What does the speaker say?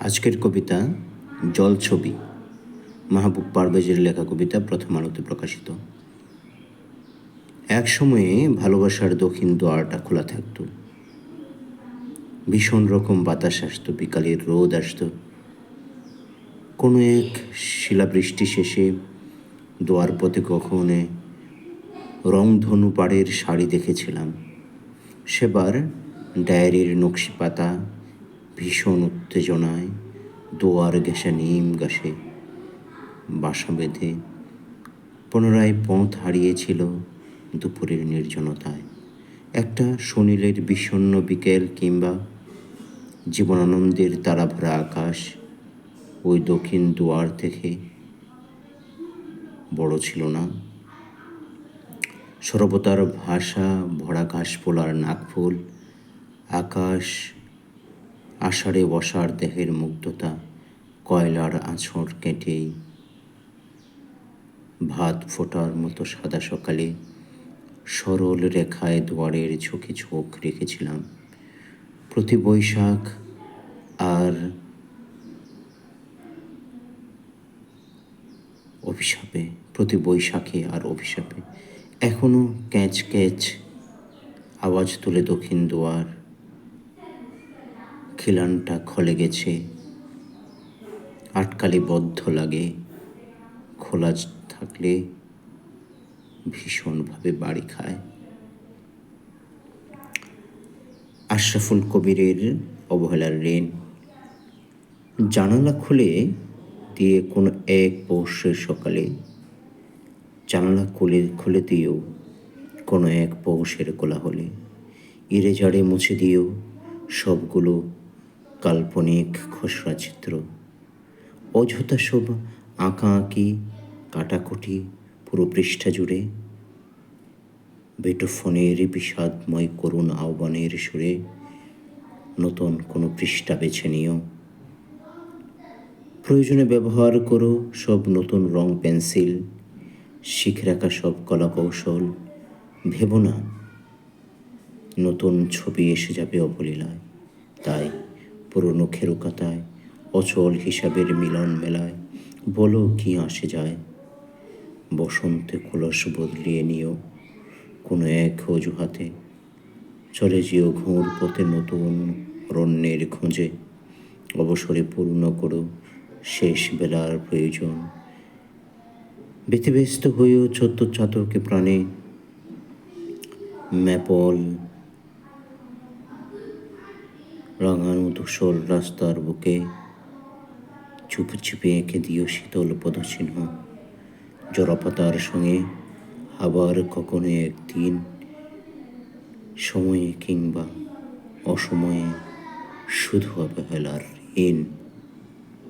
আজকের কবিতা জল ছবি। মাহবুব পারভেজের লেখা কবিতা প্রথম আলোতে প্রকাশিত। এক সময়ে ভালোবাসার দক্ষিণ দোয়ারটা খোলা থাকতো। ভীষণ রকম বাতাস আসতো, বিকালের রোদ আসতো। কোনো এক শিলাবৃষ্টি শেষে দোয়ার পথে কখনে রংধনু পাড়ের শাড়ি দেখেছিলাম। সেবার ডায়েরির নকশি পাতা ভীষণ উত্তেজনায় দোয়ার ঘেঁষা নিম গাছে বাসা বেঁধে পুনরায় পথ হারিয়েছিল দুপুরের নির্জনতায়। একটা সুনীলের বিষণ্ন বিকেল কিংবা জীবনানন্দের তারাভরা আকাশ ওই দক্ষিণ দুয়ার থেকে বড় ছিল না। সরবতার ভাষা ভরা ঘাসফোলার নাকফুল আকাশ আষাঢ়ে বসার দেহের মুগ্ধতা কয়লার আঁচড় কেটেই। ভাত ফোটার মতো সাদা সকালে সরল রেখায় দুয়ারের ঝুঁকে ঝোঁক রেখেছিলাম। প্রতি বৈশাখ আর অভিশাপে, প্রতি বৈশাখে আর অভিশাপে। এখনও ক্যাচ ক্যাচ আওয়াজ তুলে দক্ষিণ দুয়ার। খিলানটা খলে গেছে। আটকালে বদ্ধ লাগে, খোলা থাকলে ভীষণভাবে বাড়ি খায়। আশরাফুল কবিরের অবহেলার ঋণ। জানালা খুলে দিয়ে কোনো এক পৌষের সকালে জানালা খুলে খুলে দিয়েও কোনো এক পৌষের কোলাহলে। ইরে জাড়ে মুছে দিয়েও সবগুলো কাল্পনিক খসড়া চিত্র। অযথা সব আঁকা আঁকি, কাটাকুটি, পুরো পৃষ্ঠা জুড়ে। বেটোফোনের বিষাদময় করুণ আহ্বানের সুরে নতুন কোনো পৃষ্ঠা বেছে নিও। প্রয়োজনে ব্যবহার করো সব নতুন রং পেন্সিল, শিখে রাখা সব কলা কৌশল ভেবো না, নতুন ছবি এসে যাবে অবলীলায়, তাই। পুরনো খেরুকাতায়, অচল হিসাবের মিলন মেলায়, বলো কি আসে যায়? বসন্তে কলস বদলিয়ে নিও কোনো এক অজুহাতে, চলে যেও ঘোর পথে নতুন রণ্যের খোঁজে, অবসরে পূর্ণ করো শেষ বেলার প্রয়োজন। ব্যতিব্যস্ত হয়েও ছোট্ট চাতকে প্রাণে, ম্যাপল রাঙানো ধূসর রাস্তার বুকে চুপে চুপে এঁকে দিও শীতল পদচিহ্ন। জরাপাতার সঙ্গে আবার কখনো একদিন সময়ে কিংবা অসময়ে শুধু অবহেলার ঋণ।